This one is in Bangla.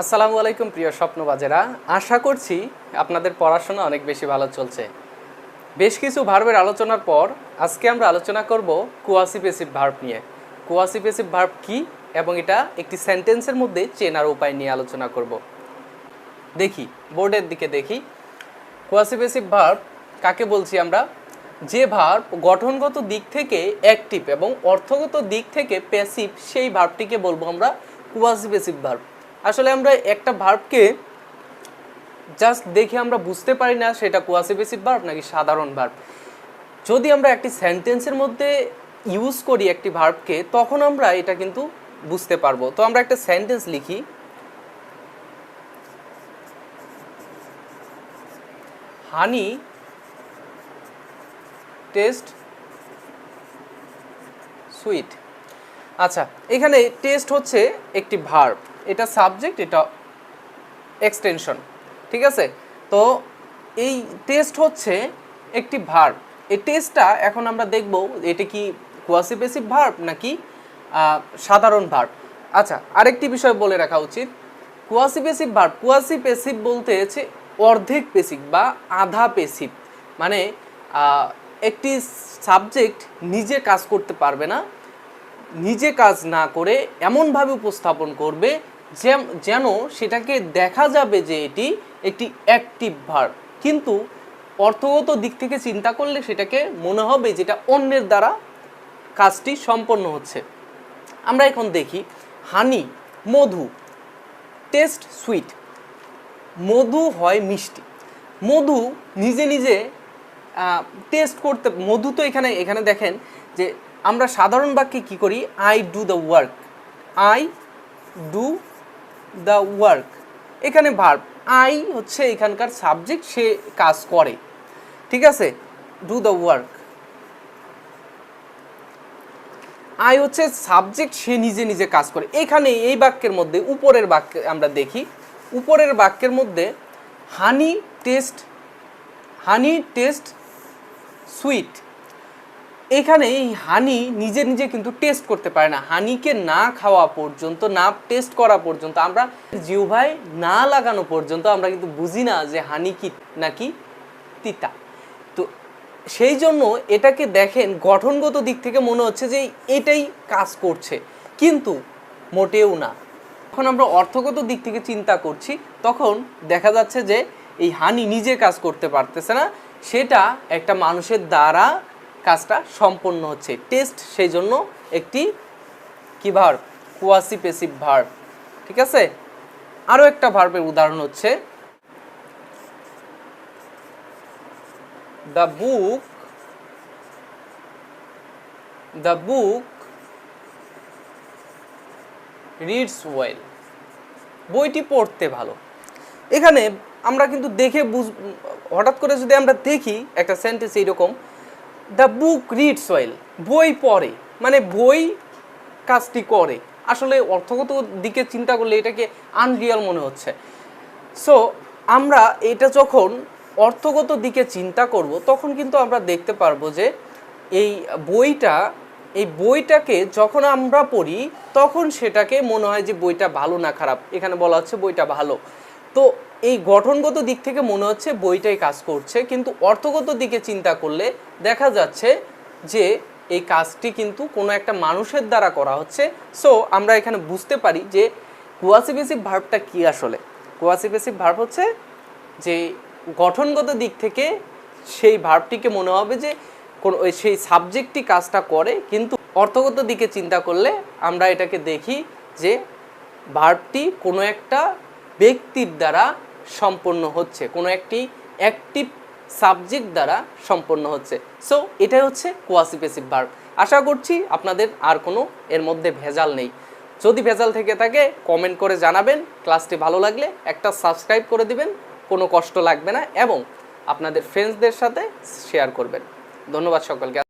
আসসালামু আলাইকুম প্রিয় স্বপ্নবাজেরা। আশা করছি আপনাদের পড়াশোনা অনেক বেশি ভালো চলছে। বেশ কিছু ভার্বের আলোচনার পর আজকে আমরা আলোচনা করব কোয়াসিপেসিভ ভার্ব নিয়ে। কোয়াসিপেসিভ ভার্ব কি এবং এটা একটি সেন্টেন্সের মধ্যে চেনার উপায় নিয়ে আলোচনা করব। দেখি, বোর্ডের দিকে দেখি। কোয়াসিপেসিভ ভার্ব কাকে বলছি আমরা? যে ভার্ব গঠনগত দিক থেকে অ্যাক্টিভ এবং অর্থগত দিক থেকে প্যাসিভ সেই ভার্বটিকে বলব আমরা কোয়াসিপেসিভ ভার্ব। আসলে আমরা একটা ভার্বকে জাস্ট দেখে আমরা বুঝতে পারি না, সেটা কোয়াসিপেসিভ ভার্ব নাকি সাধারণ ভার্ব যদি আমরা একটি সেন্টেন্সের মধ্যে ইউজ করি একটি ভার্বকে তখন আমরা এটা কিন্তু বুঝতে পারব। তো আমরা একটা সেন্টেন্স লিখি। Honey taste sweet. আচ্ছা এখানে টেস্ট হচ্ছে একটি ভার্ব এটা সাবজেক্ট এটা এক্সটেনশন ঠিক আছে? তো এই টেস্ট হচ্ছে একটি ভার্ব এই টেস্টটা এখন আমরা দেখব, এটা কি কোয়াসিপেসিভ ভার্ব নাকি সাধারণ ভার্ব আচ্ছা আরেকটি বিষয় বলে রাখা উচিত। কোয়াসিপেসিভ ভার্ব কোয়াসিপেসিভ বলতে হচ্ছে অর্ধেক পেসিভ বা আধা পেসিভ মানে একটি সাবজেক্ট নিজে কাজ করতে পারবে না, নিজে কাজ না করে এমনভাবে উপস্থাপন করবে যেন সেটাকে দেখা যাবে যে এটি একটি অ্যাক্টিভ ভার্ব কিন্তু অর্থগত দিক থেকে চিন্তা করলে সেটাকে মনে হবে যেটা অন্যের দ্বারা কাজটি সম্পন্ন হচ্ছে। আমরা এখন দেখি, হানি, মধু, টেস্ট সুইট। মধু হয় মিষ্টি। মধু নিজে নিজে টেস্ট করতে, মধু তো এখানে এখানে দেখেন যে আমরা সাধারণ বাক্যে কি করি? I do the work. I do the work. এখানে ভার্ব আই হচ্ছে এখানকার সাবজেক্ট সে কাজ করে। ঠিক আছে? ডু দ্য ওয়ার্ক আই হচ্ছে সাবজেক্ট সে নিজে নিজে কাজ করে। এখানে এই বাক্যের মধ্যে, উপরের বাক্যে আমরা দেখি। উপরের বাক্যের মধ্যে honey taste honey taste sweet এখানে এই হানি নিজে নিজে কিন্তু টেস্ট করতে পারে না। হানিকে না খাওয়া পর্যন্ত, না টেস্ট করা পর্যন্ত, আমরা জিহ্বায় না লাগানো পর্যন্ত আমরা কিন্তু বুঝি না যে হানি কি নাকি তিতা। তো সেই জন্য এটাকে দেখেন, গঠনগত দিক থেকে মনে হচ্ছে যে এটাই কাজ করছে। কিন্তু মোটেও না। যখন আমরা অর্থগত দিক থেকে চিন্তা করছি, তখন দেখা যাচ্ছে যে এই হানি নিজে কাজ করতে পারতেছে না। সেটা একটা মানুষের দ্বারা কাজটা সম্পন্ন হচ্ছে। টেস্ট সেই জন্য একটি কি ভার্ব? Quasi passive verb. ঠিক আছে? আরও একটা ভার্বের উদাহরণ হচ্ছে the book the book reads well. বইটি পড়তে ভালো। এখানে আমরা কিন্তু দেখে বুঝ হঠাৎ করে যদি আমরা দেখি, একটা সেন্টেন্স এইরকম দ্য বুক রিডস ওয়েল বই পড়ে। মানে বই কাজটি করে। আসলে অর্থগত দিকে চিন্তা করলে এটাকে আনরিয়াল মনে হচ্ছে। সো আমরা এটা যখন অর্থগত দিকে চিন্তা করব, তখন কিন্তু আমরা দেখতে পারব যে এই বইটা, এই বইটাকে যখন আমরা পড়ি, তখন সেটাকে মনে হয় যে বইটা ভালো না খারাপ। এখানে বলা হচ্ছে বইটা ভালো। তো এই গঠনগত দিক থেকে মনে হচ্ছে বইটাই কাজ করছে, কিন্তু অর্থগত দিকে চিন্তা করলে দেখা যাচ্ছে যে এই কাজটি কিন্তু কোনো একটা মানুষের দ্বারা করা হচ্ছে। সো আমরা এখানে বুঝতে পারি যে কোয়াসিপেসিভ ভার্বটা কি আসলে? কোয়াসিপেসিভ ভার্ব হচ্ছে যে গঠনগত দিক থেকে সেই ভার্বটিকে মনে হবে যে কোন, সেই সাবজেক্টটি কাজটা করে, কিন্তু অর্থগত দিকে চিন্তা করলে আমরা এটাকে দেখি যে ভার্বটি কোনো একটা ব্যক্তির দ্বারা সম্পন্ন হচ্ছে, কোনো একটি অ্যাক্টিভ সাবজেক্ট দ্বারা সম্পন্ন হচ্ছে। সো এটাই হচ্ছে কোয়াসিপেসিভ ভার্ব আশা করছি আপনাদের আর কোনো এর মধ্যে ভেজাল নেই। যদি ভেজাল থেকে থাকে কমেন্ট করে জানাবেন। ক্লাসটি ভালো লাগলে একটা সাবস্ক্রাইব করে দিবেন, কোনো কষ্ট লাগবে না এবং আপনাদের ফ্রেন্ডসদের সাথে শেয়ার করবেন। ধন্যবাদ সকলকে।